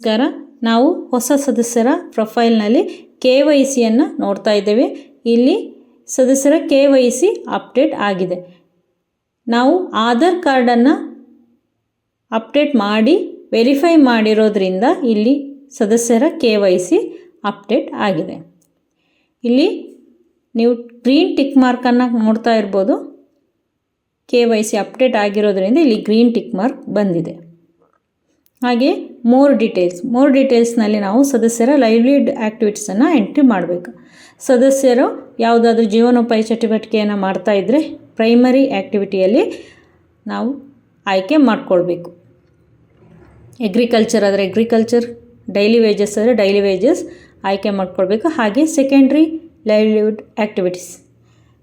ನಮಸ್ಕಾರ. ನಾವು ಹೊಸ ಸದಸ್ಯರ ಪ್ರೊಫೈಲ್ನಲ್ಲಿ ಕೆ ವೈ ಸಿಯನ್ನು ನೋಡ್ತಾ ಇದ್ದೇವೆ. ಇಲ್ಲಿ ಸದಸ್ಯರ ಕೆ ವೈ ಸಿ ಅಪ್ಡೇಟ್ ಆಗಿದೆ. ನಾವು ಆಧಾರ್ ಕಾರ್ಡನ್ನು ಅಪ್ಡೇಟ್ ಮಾಡಿ, ವೆರಿಫೈ ಮಾಡಿರೋದ್ರಿಂದ ಇಲ್ಲಿ ಸದಸ್ಯರ ಕೆ ವೈ ಸಿ ಅಪ್ಡೇಟ್ ಆಗಿದೆ. ಇಲ್ಲಿ ನೀವು ಗ್ರೀನ್ ಟಿಕ್ ಮಾರ್ಕನ್ನು ನೋಡ್ತಾ ಇರ್ಬೋದು. ಕೆ ವೈ ಸಿ ಅಪ್ಡೇಟ್ ಆಗಿರೋದ್ರಿಂದ ಇಲ್ಲಿ ಗ್ರೀನ್ ಟಿಕ್ ಮಾರ್ಕ್ ಬಂದಿದೆ. ಹಾಗೆ ಮೋರ್ ಡೀಟೇಲ್ಸ್ ಮೋರ್ ಡೀಟೇಲ್ಸ್ನಲ್ಲಿ ನಾವು ಸದಸ್ಯರ ಲೈವ್ಲಿಡ್ ಆ್ಯಕ್ಟಿವಿಟೀಸನ್ನು ಎಂಟ್ರಿ ಮಾಡಬೇಕು. ಸದಸ್ಯರು ಯಾವುದಾದ್ರೂ ಜೀವನೋಪಾಯ ಚಟುವಟಿಕೆಯನ್ನು ಮಾಡ್ತಾ ಇದ್ದರೆ ಪ್ರೈಮರಿ ಆ್ಯಕ್ಟಿವಿಟಿಯಲ್ಲಿ ನಾವು ಆಯ್ಕೆ ಮಾಡಿಕೊಳ್ಬೇಕು. ಎಗ್ರಿಕಲ್ಚರ್ ಆದರೆ ಎಗ್ರಿಕಲ್ಚರ್ ಡೈಲಿ ವೇಜಸ್ ಆದರೆ ಡೈಲಿ ವೇಜಸ್ ಆಯ್ಕೆ ಮಾಡಿಕೊಳ್ಬೇಕು. ಹಾಗೆ ಸೆಕೆಂಡ್ರಿ ಲೈವ್ಲಿಹುಡ್ ಆ್ಯಕ್ಟಿವಿಟೀಸ್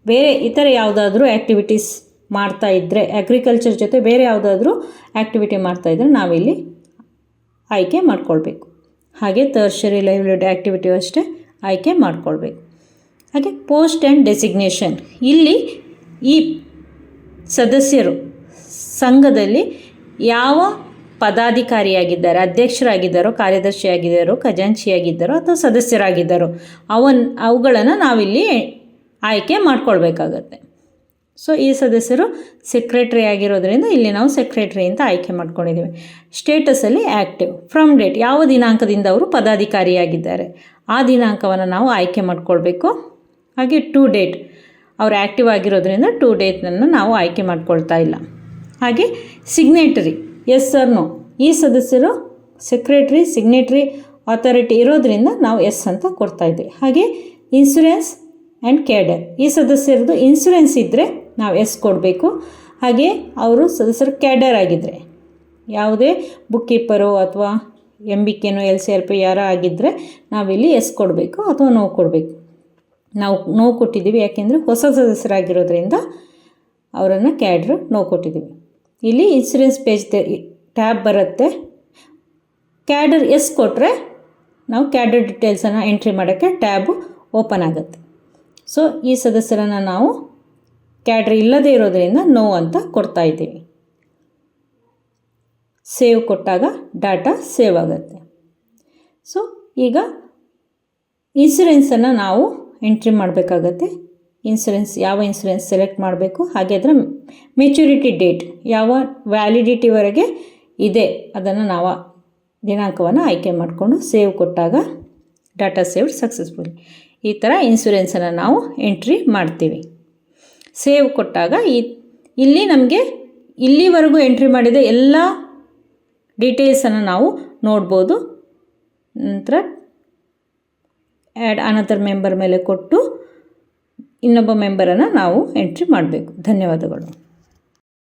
ಬೇರೆ ಇತರ ಯಾವುದಾದ್ರೂ ಆ್ಯಕ್ಟಿವಿಟೀಸ್ ಮಾಡ್ತಾ ಇದ್ದರೆ ಅಗ್ರಿಕಲ್ಚರ್ ಜೊತೆ ಬೇರೆ ಯಾವುದಾದ್ರೂ ಆ್ಯಕ್ಟಿವಿಟಿ ಮಾಡ್ತಾ ಇದ್ದರೆ ನಾವಿಲ್ಲಿ ಆಯ್ಕೆ ಮಾಡ್ಕೊಳ್ಬೇಕು. ಹಾಗೆ ತರ್ಷರಿ ಲೈವ್ಲಿಹುಡ್ ಆ್ಯಕ್ಟಿವಿಟಿ ಅಷ್ಟೇ ಆಯ್ಕೆ ಮಾಡ್ಕೊಳ್ಬೇಕು. ಹಾಗೆ ಪೋಸ್ಟ್ ಆ್ಯಂಡ್ ಡೆಸಿಗ್ನೇಷನ್ ಇಲ್ಲಿ ಈ ಸದಸ್ಯರು ಸಂಘದಲ್ಲಿ ಯಾವ ಪದಾಧಿಕಾರಿಯಾಗಿದ್ದಾರೆ, ಅಧ್ಯಕ್ಷರಾಗಿದ್ದಾರೋ, ಕಾರ್ಯದರ್ಶಿಯಾಗಿದ್ದಾರೋ, ಖಜಾಂಚಿಯಾಗಿದ್ದಾರೋ ಅಥವಾ ಸದಸ್ಯರಾಗಿದ್ದಾರೋ ಅವನ್ ಅವುಗಳನ್ನು ನಾವಿಲ್ಲಿ ಆಯ್ಕೆ ಮಾಡ್ಕೊಳ್ಬೇಕಾಗತ್ತೆ. ಸೊ ಈ ಸದಸ್ಯರು ಸೆಕ್ರೆಟ್ರಿ ಆಗಿರೋದ್ರಿಂದ ಇಲ್ಲಿ ನಾವು ಸೆಕ್ರೆಟ್ರಿ ಅಂತ ಆಯ್ಕೆ ಮಾಡ್ಕೊಂಡಿದ್ದೀವಿ. ಸ್ಟೇಟಸಲ್ಲಿ ಆ್ಯಕ್ಟಿವ್ ಫ್ರಮ್ ಡೇಟ್ ಯಾವ ದಿನಾಂಕದಿಂದ ಅವರು ಪದಾಧಿಕಾರಿಯಾಗಿದ್ದಾರೆ, ಆ ದಿನಾಂಕವನ್ನು ನಾವು ಆಯ್ಕೆ ಮಾಡ್ಕೊಳ್ಬೇಕು. ಹಾಗೆ ಟು ಡೇಟ್ ಅವರು ಆ್ಯಕ್ಟಿವ್ ಆಗಿರೋದ್ರಿಂದ ಟು ಡೇಟನ್ನು ನಾವು ಆಯ್ಕೆ ಮಾಡ್ಕೊಳ್ತಾ ಇಲ್ಲ. ಹಾಗೆ ಸಿಗ್ನೇಟರಿ ಎಸ್ ಸರ್ ನೋ ಈ ಸದಸ್ಯರು ಸೆಕ್ರೆಟ್ರಿ ಸಿಗ್ನೇಟ್ರಿ ಅಥಾರಿಟಿ ಇರೋದ್ರಿಂದ ನಾವು ಎಸ್ ಅಂತ ಕೊಡ್ತಾ ಇದ್ದೀವಿ. ಹಾಗೆ ಇನ್ಸುರೆನ್ಸ್ ಆ್ಯಂಡ್ ಕೇಡರ್ ಈ ಸದಸ್ಯರದ್ದು ಇನ್ಸುರೆನ್ಸ್ ಇದ್ದರೆ ನಾವು ಎಸ್ ಕೊಡಬೇಕು. ಹಾಗೆ ಅವರು ಸದಸ್ಯರು ಕ್ಯಾಡರ್ ಆಗಿದ್ದರೆ ಯಾವುದೇ ಬುಕ್ ಕೀಪರು ಅಥವಾ ಎಂ ಬಿ ಕೆನೋ ಎಲ್ ಸಿ ಆರ್ ಪಿ ಯಾರೋ ಆಗಿದ್ದರೆ ನಾವಿಲ್ಲಿ ಎಸ್ ಕೊಡಬೇಕು ಅಥವಾ ನೋವು ಕೊಡಬೇಕು. ನಾವು ನೋವು ಕೊಟ್ಟಿದ್ದೀವಿ, ಯಾಕೆಂದರೆ ಹೊಸ ಸದಸ್ಯರಾಗಿರೋದ್ರಿಂದ ಅವರನ್ನು ಕ್ಯಾಡ್ರು ನೋವು ಕೊಟ್ಟಿದ್ದೀವಿ. ಇಲ್ಲಿ ಇನ್ಸೂರೆನ್ಸ್ ಪೇಜ್ ಟ್ಯಾಬ್ ಬರುತ್ತೆ. ಕ್ಯಾಡರ್ ಎಸ್ ಕೊಟ್ಟರೆ ನಾವು ಕ್ಯಾಡರ್ ಡೀಟೇಲ್ಸನ್ನು ಎಂಟ್ರಿ ಮಾಡೋಕ್ಕೆ ಟ್ಯಾಬು ಓಪನ್ ಆಗುತ್ತೆ. ಸೊ ಈ ಸದಸ್ಯರನ್ನು ನಾವು ಕ್ಯಾಡ್ರ್ ಇಲ್ಲದೇ ಇರೋದರಿಂದ ನೋ ಅಂತ ಕೊಡ್ತಾ ಇದ್ದೀವಿ. ಸೇವ್ ಕೊಟ್ಟಾಗ ಡಾಟಾ ಸೇವ್ ಆಗುತ್ತೆ. ಸೊ ಈಗ ಇನ್ಸುರೆನ್ಸನ್ನು ನಾವು ಎಂಟ್ರಿ ಮಾಡಬೇಕಾಗತ್ತೆ. ಇನ್ಸುರೆನ್ಸ್ ಯಾವ ಇನ್ಸುರೆನ್ಸ್ ಸೆಲೆಕ್ಟ್ ಮಾಡಬೇಕು? ಹಾಗೆ ಅದರ ಮೆಚುರಿಟಿ ಡೇಟ್ ಯಾವ ವ್ಯಾಲಿಡಿಟಿವರೆಗೆ ಇದೆ ಅದನ್ನು ನಾವು ದಿನಾಂಕವನ್ನು ಆಯ್ಕೆ ಮಾಡಿಕೊಂಡು ಸೇವ್ ಕೊಟ್ಟಾಗ ಡಾಟಾ ಸೇವ್ ಸಕ್ಸಸ್ಫುಲ್ ಈ ಥರ ಇನ್ಸುರೆನ್ಸನ್ನು ನಾವು ಎಂಟ್ರಿ ಮಾಡ್ತೀವಿ. ಸೇವ್ ಕೊಟ್ಟಾಗ ಈ ಇಲ್ಲಿ ನಮಗೆ ಇಲ್ಲಿವರೆಗೂ ಎಂಟ್ರಿ ಮಾಡಿದ ಎಲ್ಲ ಡೀಟೇಲ್ಸನ್ನು ನಾವು ನೋಡ್ಬೋದು. ನಂತರ ಆ್ಯಡ್ ಅನದರ್ ಮೆಂಬರ್ ಮೇಲೆ ಕೊಟ್ಟು ಇನ್ನೊಬ್ಬ ಮೆಂಬರನ್ನು ನಾವು ಎಂಟ್ರಿ ಮಾಡಬೇಕು. ಧನ್ಯವಾದಗಳು.